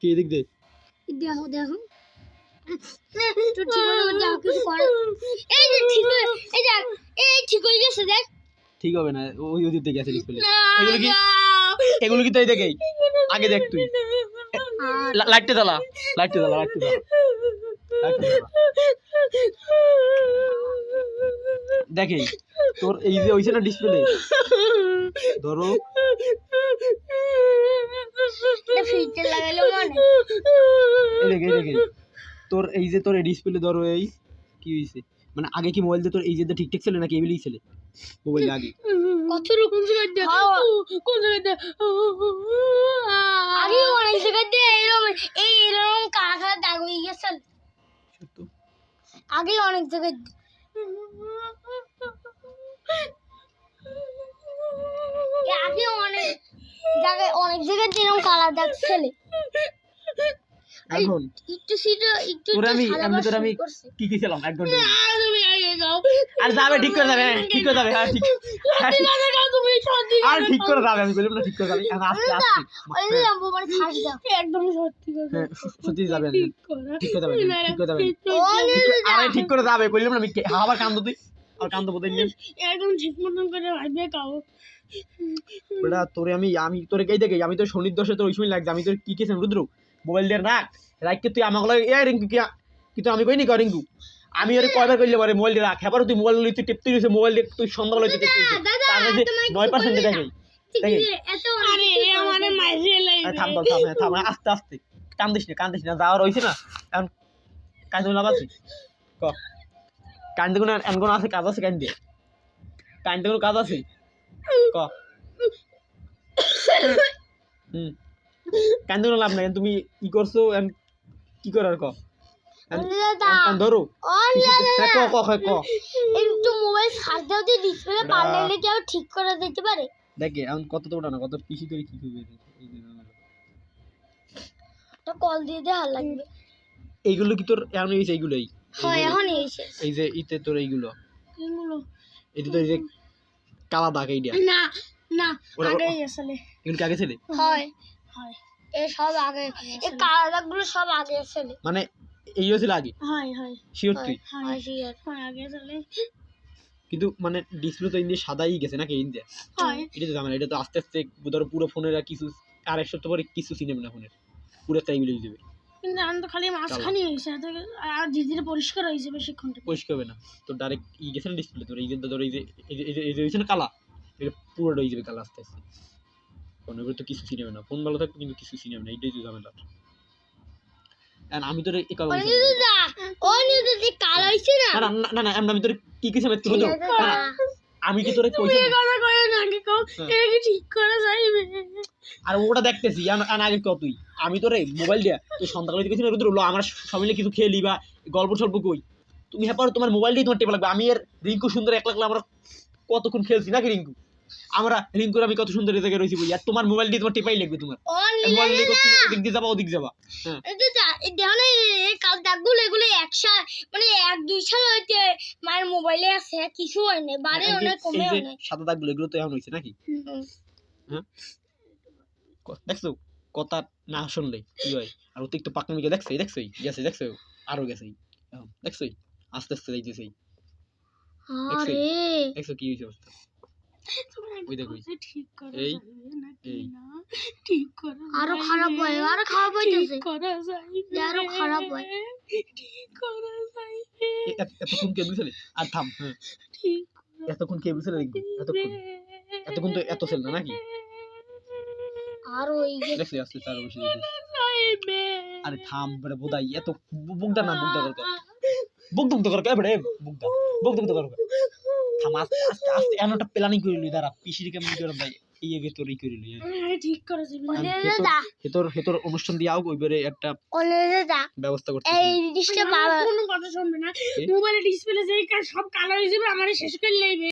কি এদিক দে দেখো দেখো। ঠিক যাও কিছু কর এই ঠিক এই ঠিক গেছে দেখ। ঠিক হবে না ওই ওদিক থেকে আছে ডিসপ্লে এগুলো কি? এগুলো কি তাই দেখেই আগে দেখ তুই। লাইটটা জ্বালা লাইটটা জ্বালা লাইটটা জ্বালা। দেখেই তোর এই যে হইছে না ডিসপ্লে ধরো ফিল্টার লাগাইলো মানে এই দেখে এই দেখে তোর এই যে তোর ডিসপ্লে ধরো এই কি হইছে? মানে আগে কি মোবাইল দিয়ে তোর এই যে ঠিকঠাক ছিল নাকি এমনি ছিল? মোবাইল আগে। কত রকম জায়গা কোন জায়গা আগে অনেক জায়গা দিয়ে এরকম এই এরকম কালা কালা দাগ হয়ে গেছে। আগে অনেক জায়গায় ছেলে এখন। একটু সিটো একটু তোর আমি সাদা তোর আমি কি কি ছিলাম এক ঘণ্টা। তুমি আগে যাও। আর যাবে ঠিক করে যাবে হ্যাঁ, ঠিক করে যাবে হ্যাঁ ঠিক। হ্যাঁ, তুমি সত্যি আর ঠিক করে যাবে আমি বললাম না ঠিক করে যাবে। আস্তে আস্তে ওই লম্বা মানে ফাঁস দাও। একদম সত্যি কথা। হ্যাঁ সত্যি যাবে ঠিক করে। যাবে ঠিক করে যাবে। করে- আরে ঠিক করে যাবে বললাম না আমি আবার কান্দ তুই। আর কান্দ বোধ নিয়ে একদম ঠিক মতন করে ভাববে খাও বেটা তোরে আমি আমি তোরে কে দেখে? আমি তো শনির দশে তোর ওই সময় লাগছে। আমি তোর কি কেছেন রুদ্র? মোবাইল দিয়ে রাখ রাখকে তুই আমাকে লাগে এ রিঙ্কু কি কি তো আমি কইনি কর রিঙ্কু? আমি ওরে কয়বার কইলে পারে মোবাইল দিয়ে রাখ? এবার তুই মোবাইল লই তুই টিপতে মোবাইল দিয়ে তুই সন্ধ্যাবেলা তুই টিপতে গেছে দাদা, তার মধ্যে তোমায় নয় পার্সেন্ট দেখে। দেখে? এত আরে আমার মাঝে আরে থাম থাম থাম হ্যাঁ, থাম আস্তে আস্তে। কান্দিস না কান্দিস না যাওয়ার হইছে না। এখন কান্দে লাভ আছে ক? কান্দে কোনো এমন কোনো আছে কাজ আছে কান্দে কান্দে কোনো কাজ আছে? ক? হুম। কান্দে কোনো লাভ নাই তুমি কি করছ এখন কি করার ক? ধরো। হ্যাঁ, ক ক ক। একটু মোবাইল সার্চ দাও দিয়ে ডিসপ্লে না। পাল্টালে কি আবার ঠিক করে দিতে পারে। দেখে এখন কত তো ওটা না কত পিসি করে কি করবে কল দিয়ে দিয়ে হাল লাগবে। এইগুলো কি তোর এই যে এইগুলোই? হয় এই যে। ইতে তোর এইগুলো। এটা তো এই যে কালা দাগ এইটা। না না আসলে। এগুলো কি আগে ছেলে? হয় হয়। এ সব আগে এ কালা দাগগুলো সব আগে আসলে। মানে এইও ছিল আগে? হয় হয়। শিওর তুই হয় শিওর। হয় আগে আসলে। কিন্তু মানে ডিসপ্লে তো ইন্ডিয়া সাদাই গেছে নাকি ইন্ডিয়া হয়। এটা তো জানা এটা তো আস্তে আস্তে ধরো পুরো ফোনের আর কিছু আর এক সপ্তাহ পরে কিছু সিনেমা না ফোনের। পুরো টাইম লেগে যাবে কিন্তু আমি তো খালি মাঝখানে হয়েছে আর ধীরে ধীরে পরিষ্কার হয়েছে বেশিক্ষণটা পরিষ্কার হবে না। তো ডাইরেক্ট ই গেছে না ডিসপ্লে তোর এই যে ধরো এই যে এই যে- হয়েছে না কালা? এটা পুরোটা হয়ে যাবে কালা আস্তে আস্তে। ফোনের তো কিছু না। ফোন ভালো থাকবে কিন্তু কিছু সিনেমা না এইটাই তো ঝামেলা। আমি তোর এই ও যে কালো হয়েছে না? না না আমি- তোর কি কিছু আমি না, আমি কি তোরে কইছি? ঠিক করা যাইবে আর ওটা দেখতেছি আগে কত তুই। আমি তোরে মোবাইল দিয়া তুই সন্ধ্যাবেলা দিকে রুদ্র লো আমরা সবাই কিছু খেলি বা গল্প সল্প কই। তুমি হ্যাঁ পারো তোমার মোবাইল দিয়ে তোমার টেপা লাগবে। আমি আর রিঙ্কু সুন্দর এক লাগলে আমরা কতক্ষণ খেলছি নাকি রিঙ্কু? আমরা রিঙ্কুর আমি কত সুন্দর জায়গায় রয়েছি বই আর তোমার মোবাইল দিয়ে তোমার টেপাই লাগবে তোমার। মোবাইল দিয়ে ওদিক দিয়ে যাবা ওদিক যাবা। হ্যাঁ। দেখো কাল দাগগুলো এগুলো একসা মানে এক দুই সাল হইতে মায়ের মোবাইলে আছে কিছু হয় না বাড়ে অনেক কমে অনেক। সাদা দাগগুলো এগুলো তো এখন নাকি? ক- দেখছ? কথা না শুনলে কি হয়? আর অতিরিক্ত পাকনামিকে দেখছ দেখছোই? গেছে দেখছ আরও গেছেই। এখন দেখছোই? আস্তে আস্তে আরে! দেখছ কি হয়েছে অবস্থা? ওই দেখো ঠিক করা যাবে নাকি না ঠিক করা আরও খারাপ হয় আরও খারাপ হইতেছে করা যাইবে আরও খারাপ হয় ঠিক করা যাইবে এতক্ষণ কে বুঝলে আর থাম হ্যাঁ ঠিক এতক্ষণ কে বুঝলে দেখবি এতক্ষণ এতক্ষণ তো এত ছিল না নাকি আর ওই দেখছি আস্তে বেশি আরে থাম বড় বোধাই এত বুকদা না বুকদা করকে বুক দুক কর কে বড়ে বুকদা বুক দুক কর থাম আস্তে আস্তে আস্তে এমনটা প্ল্যানিং করে লই দাঁড়া পিসির কেমন করে ভাই এই আগে তোরই করে লই ঠিক করা যে হেতর- হেতর হেতর অনুষ্ঠান দিয়ে আও ওইবারে একটা ব্যবস্থা করতে এই জিনিসটা বাবা কোনো কথা শুনবে না? মোবাইলে ডিসপ্লে যেই সব কালো হয়ে যাবে আমার শেষ করে লাইবে